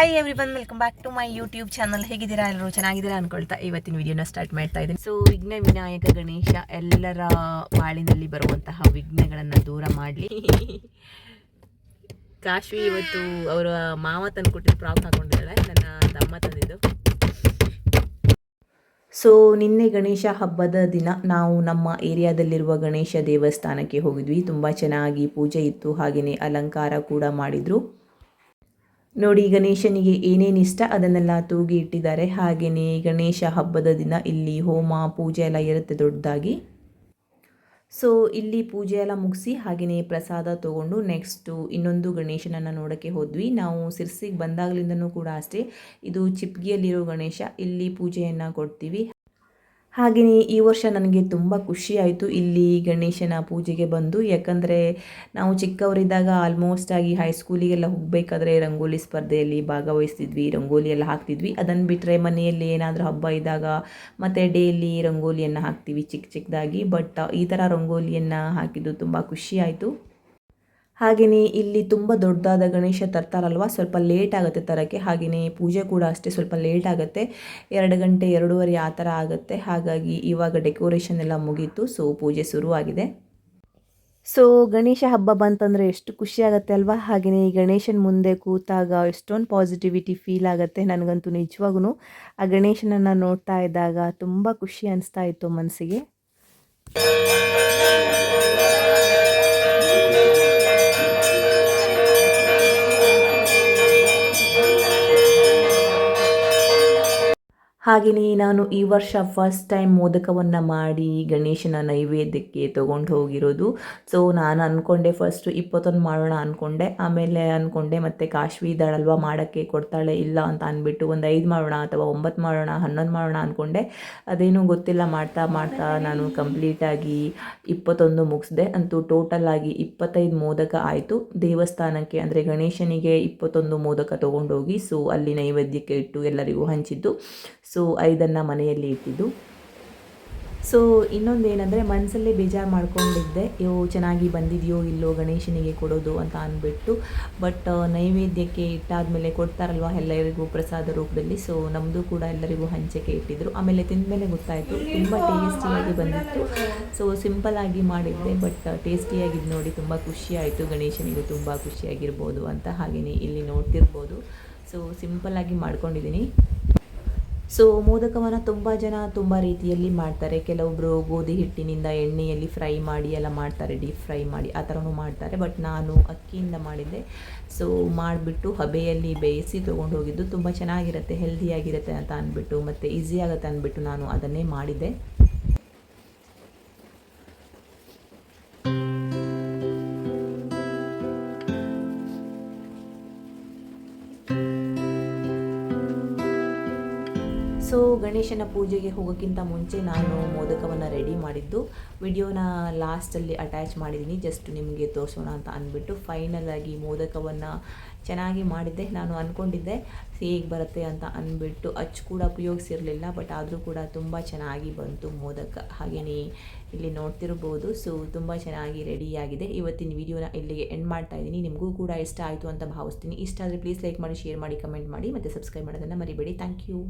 Hi everyone welcome back to my YouTube channel ಹೇಗಿದ್ದೀರಾ? ಎಲ್ಲರೂ ಚೆನ್ನಾಗಿದ್ದೀರಾ ಅನ್ಕೊಳ್ತಾ ಇವತ್ತಿನ ವಿಡಿಯೋನ ಸ್ಟಾರ್ಟ್ ಮಾಡ್ತಾ ಇದ್ದೀನಿ. ಸೊ ವಿಘ್ನ ವಿನಾಯಕ ಗಣೇಶ ಎಲ್ಲರ ಬಾಳಿನಲ್ಲಿ ಬರುವಂತಹ ವಿಘ್ನಗಳನ್ನು ದೂರ ಮಾಡಲಿ. ಕಾಶ್ವಿ ಇವತ್ತು ಅವರ ಮಾವ ತಂದು ಕೊಟ್ಟಿದ್ದು ಫ್ರಾಕ್ ಹಾಕೊಂಡಿದ್ದಾಳೆ. ನನ್ನ ತಮ್ಮ ತಂದಿದ್ದು. ಸೊ ನಿನ್ನೆ ಗಣೇಶ ಹಬ್ಬದ ದಿನ ನಾವು ನಮ್ಮ ಏರಿಯಾದಲ್ಲಿರುವ ಗಣೇಶ ದೇವಸ್ಥಾನಕ್ಕೆ ಹೋಗಿದ್ವಿ. ತುಂಬ ಚೆನ್ನಾಗಿ ಪೂಜೆ ಇತ್ತು. ಹಾಗೆಯೇ ಅಲಂಕಾರ ಕೂಡ ಮಾಡಿದರು. ನೋಡಿ, ಗಣೇಶನಿಗೆ ಏನೇನು ಇಷ್ಟ ಅದನ್ನೆಲ್ಲ ತೂಗಿ ಇಟ್ಟಿದ್ದಾರೆ. ಹಾಗೆಯೇ ಗಣೇಶ ಹಬ್ಬದ ದಿನ ಇಲ್ಲಿ ಹೋಮ, ಪೂಜೆ ಎಲ್ಲ ಇರುತ್ತೆ ದೊಡ್ಡದಾಗಿ. ಸೊ ಇಲ್ಲಿ ಪೂಜೆ ಎಲ್ಲ ಮುಗಿಸಿ ಹಾಗೆಯೇ ಪ್ರಸಾದ ತೊಗೊಂಡು ನೆಕ್ಸ್ಟು ಇನ್ನೊಂದು ಗಣೇಶನನ್ನು ನೋಡೋಕ್ಕೆ ಹೋದ್ವಿ. ನಾವು ಸಿರ್ಸಿಗೆ ಬಂದಾಗಲಿಂದನೂ ಕೂಡ ಅಷ್ಟೇ, ಇದು ಚಿಪ್ಗಿಯಲ್ಲಿರೋ ಗಣೇಶ, ಇಲ್ಲಿ ಪೂಜೆಯನ್ನು ಕೊಡ್ತೀವಿ. ಹಾಗೆಯೇ ಈ ವರ್ಷ ನನಗೆ ತುಂಬ ಖುಷಿಯಾಯಿತು ಇಲ್ಲಿ ಗಣೇಶನ ಪೂಜೆಗೆ ಬಂದು. ಯಾಕಂದರೆ ನಾವು ಚಿಕ್ಕವರಿದ್ದಾಗ ಆಲ್ಮೋಸ್ಟ್ ಆಗಿ ಹೈಸ್ಕೂಲಿಗೆಲ್ಲ ಹೋಗಬೇಕಾದ್ರೆ ರಂಗೋಲಿ ಸ್ಪರ್ಧೆಯಲ್ಲಿ ಭಾಗವಹಿಸ್ತಿದ್ವಿ, ರಂಗೋಲಿ ಎಲ್ಲ ಹಾಕ್ತಿದ್ವಿ. ಅದನ್ನು ಬಿಟ್ಟರೆ ಮನೆಯಲ್ಲಿ ಏನಾದರೂ ಹಬ್ಬ ಇದ್ದಾಗ ಮತ್ತು ಡೈಲಿ ರಂಗೋಲಿಯನ್ನು ಹಾಕ್ತೀವಿ ಚಿಕ್ಕ ಚಿಕ್ಕದಾಗಿ ಬಟ್ ಈ ಥರ ರಂಗೋಲಿಯನ್ನು ಹಾಕಿದ್ದು ತುಂಬ ಖುಷಿಯಾಯಿತು ಹಾಗೆಯೇ ಇಲ್ಲಿ ತುಂಬ ದೊಡ್ಡದಾದ ಗಣೇಶ ತರ್ತಾರಲ್ವ? ಸ್ವಲ್ಪ ಲೇಟ್ ಆಗುತ್ತೆ ತರೋಕ್ಕೆ. ಹಾಗೆಯೇ ಪೂಜೆ ಕೂಡ ಅಷ್ಟೇ ಸ್ವಲ್ಪ ಲೇಟ್ ಆಗುತ್ತೆ. ಎರಡು ಗಂಟೆ ಎರಡೂವರೆ ಆ ಥರ ಆಗುತ್ತೆ. ಹಾಗಾಗಿ ಇವಾಗ ಡೆಕೋರೇಷನ್ ಎಲ್ಲ ಮುಗೀತು. ಸೊ ಪೂಜೆ ಶುರುವಾಗಿದೆ. ಸೊ ಗಣೇಶ ಹಬ್ಬ ಬಂತಂದರೆ ಎಷ್ಟು ಖುಷಿ ಆಗುತ್ತೆ ಅಲ್ವಾ? ಹಾಗೆಯೇ ಈ ಗಣೇಶನ ಮುಂದೆ ಕೂತಾಗ ಎಷ್ಟೊಂದು ಪಾಸಿಟಿವಿಟಿ ಫೀಲ್ ಆಗುತ್ತೆ ನನಗಂತೂ ನಿಜವಾಗೂ ಆ ಗಣೇಶನನ್ನು ನೋಡ್ತಾ ಇದ್ದಾಗ ತುಂಬ ಖುಷಿ ಅನಿಸ್ತಾ ಇತ್ತು ಮನಸ್ಸಿಗೆ ಹಾಗೆಯೇ ನಾನು ಈ ವರ್ಷ ಫಸ್ಟ್ ಟೈಮ್ ಮೋದಕವನ್ನು ಮಾಡಿ ಗಣೇಶನ ನೈವೇದ್ಯಕ್ಕೆ ತೊಗೊಂಡು ಹೋಗಿರೋದು. ಸೊ ನಾನು ಅಂದ್ಕೊಂಡೆ ಫಸ್ಟು ಇಪ್ಪತ್ತೊಂದು ಮಾಡೋಣ ಅಂದ್ಕೊಂಡೆ ಆಮೇಲೆ ಅಂದ್ಕೊಂಡೆ ಮತ್ತು ಕಾಶ್ವಿ ಇದ್ದಾಳಲ್ವ ಮಾಡೋಕ್ಕೆ ಕೊಡ್ತಾಳೆ ಇಲ್ಲ ಅಂತ ಅಂದ್ಬಿಟ್ಟು ಒಂದು ಐದು ಮಾಡೋಣ ಅಥವಾ ಒಂಬತ್ತು ಮಾಡೋಣ, ಹನ್ನೊಂದು ಮಾಡೋಣ ಅಂದ್ಕೊಂಡೆ ಅದೇನೂ ಗೊತ್ತಿಲ್ಲ, ಮಾಡ್ತಾ ಮಾಡ್ತಾ ನಾನು ಕಂಪ್ಲೀಟಾಗಿ ಇಪ್ಪತ್ತೊಂದು ಮುಗಿಸ್ದೆ. ಅಂತೂ ಟೋಟಲ್ ಆಗಿ ಇಪ್ಪತ್ತೈದು ಮೋದಕ ಆಯಿತು. ದೇವಸ್ಥಾನಕ್ಕೆ ಅಂದರೆ ಗಣೇಶನಿಗೆ ಇಪ್ಪತ್ತೊಂದು ಮೋದಕ ತೊಗೊಂಡೋಗಿ ಸೊ ಅಲ್ಲಿ ನೈವೇದ್ಯಕ್ಕೆ ಇಟ್ಟು ಎಲ್ಲರಿಗೂ ಹಂಚಿದ್ದು. ಸೊ ಐದನ್ನು ಮನೆಯಲ್ಲಿ ಇಟ್ಟಿದ್ದು. ಸೊ ಇನ್ನೊಂದು ಏನಂದರೆ ಮನಸ್ಸಲ್ಲೇ ಬೇಜಾರು ಮಾಡ್ಕೊಂಡಿದ್ದೆ. ಯೋ, ಚೆನ್ನಾಗಿ ಬಂದಿದೆಯೋ ಇಲ್ಲೋ ಗಣೇಶನಿಗೆ ಕೊಡೋದು ಅಂತ ಅಂದ್ಬಿಟ್ಟು. ಬಟ್ ನೈವೇದ್ಯಕ್ಕೆ ಇಟ್ಟಾದಮೇಲೆ ಕೊಡ್ತಾರಲ್ವ ಎಲ್ಲರಿಗೂ ಪ್ರಸಾದ ರೂಪದಲ್ಲಿ. ಸೊ ನಮ್ಮದು ಕೂಡ ಎಲ್ಲರಿಗೂ ಹಂಚಿಕೆ ಇಟ್ಟಿದ್ರು. ಆಮೇಲೆ ತಿಂದಮೇಲೆ ಗೊತ್ತಾಯಿತು, ತುಂಬ ಟೇಸ್ಟಿಯಾಗಿ ಬಂದಿತ್ತು. ಸೊ ಸಿಂಪಲ್ಲಾಗಿ ಮಾಡಿದ್ದೆ, ಬಟ್ ಟೇಸ್ಟಿಯಾಗಿದ್ದು ನೋಡಿ ತುಂಬ ಖುಷಿಯಾಯಿತು ಗಣೇಶನಿಗೂ ತುಂಬ ಖುಷಿಯಾಗಿರ್ಬೋದು ಅಂತ ಹಾಗೆಯೇ ಇಲ್ಲಿ ನೋಡ್ತಿರ್ಬೋದು. ಸೊ ಸಿಂಪಲ್ಲಾಗಿ ಮಾಡ್ಕೊಂಡಿದ್ದೀನಿ ಸೊ ಮೋದಕವನ್ನು ತುಂಬ ಜನ ತುಂಬ ರೀತಿಯಲ್ಲಿ ಮಾಡ್ತಾರೆ. ಕೆಲವೊಬ್ಬರು ಗೋಧಿ ಹಿಟ್ಟಿನಿಂದ ಎಣ್ಣೆಯಲ್ಲಿ ಫ್ರೈ ಮಾಡಿ, ಎಲ್ಲ ಮಾಡ್ತಾರೆ ಡೀಪ್ ಫ್ರೈ ಮಾಡಿ, ಆ ಥರನೂ ಮಾಡ್ತಾರೆ. ಬಟ್ ನಾನು ಅಕ್ಕಿಯಿಂದ ಮಾಡಿದ್ದೆ. ಸೊ ಮಾಡಿಬಿಟ್ಟು ಹಬೆಯಲ್ಲಿ ಬೇಯಿಸಿ ತೊಗೊಂಡು ಹೋಗಿದ್ದು. ತುಂಬ ಚೆನ್ನಾಗಿರುತ್ತೆ ಹೆಲ್ದಿಯಾಗಿರುತ್ತೆ ಅಂತ ಅಂದ್ಬಿಟ್ಟು, ಮತ್ತು ಈಸಿ ಆಗುತ್ತೆ ಅಂದ್ಬಿಟ್ಟು ನಾನು ಅದನ್ನೇ ಮಾಡಿದ್ದೆ. ಸೊ ಗಣೇಶನ ಪೂಜೆಗೆ ಹೋಗೋಕ್ಕಿಂತ ಮುಂಚೆ ನಾನು ಮೋದಕವನ್ನು ರೆಡಿ ಮಾಡಿದ್ದು. ವಿಡಿಯೋನ ಲಾಸ್ಟಲ್ಲಿ ಅಟ್ಯಾಚ್ ಮಾಡಿದ್ದೀನಿ ಜಸ್ಟ್ ನಿಮಗೆ ತೋರಿಸೋಣ ಅಂತ ಅಂದ್ಬಿಟ್ಟು ಫೈನಲಾಗಿ ಮೋದಕವನ್ನು ಚೆನ್ನಾಗಿ ಮಾಡಿದ್ದೆ. ನಾನು ಅಂದ್ಕೊಂಡಿದ್ದೆ ಹೇಗೆ ಬರುತ್ತೆ ಅಂತ ಅಂದ್ಬಿಟ್ಟು ಅಚ್ಚು ಕೂಡ ಉಪಯೋಗಿಸಿರಲಿಲ್ಲ ಬಟ್ ಆದರೂ ಕೂಡ ತುಂಬ ಚೆನ್ನಾಗಿ ಬಂತು ಮೋದಕ. ಹಾಗೆಯೇ ಇಲ್ಲಿ ನೋಡ್ತಿರ್ಬೋದು. ಸೊ ತುಂಬ ಚೆನ್ನಾಗಿ ರೆಡಿಯಾಗಿದೆ ಇವತ್ತಿನ ವಿಡಿಯೋನ ಇಲ್ಲಿಗೆ ಎಂಡ್ ಮಾಡ್ತಾ ಇದ್ದೀನಿ. ನಿಮಗೂ ಕೂಡ ಇಷ್ಟ ಆಯಿತು ಅಂತ ಭಾವಿಸ್ತೀನಿ. ಇಷ್ಟ ಆದರೆ ಪ್ಲೀಸ್ ಲೈಕ್ ಮಾಡಿ ಶೇರ್ ಮಾಡಿ ಕಮೆಂಟ್ ಮಾಡಿ, ಮತ್ತು ಸಬ್ಸ್ಕ್ರೈಬ್ ಮಾಡೋದನ್ನು ಮರಿಬೇಡಿ. Thank you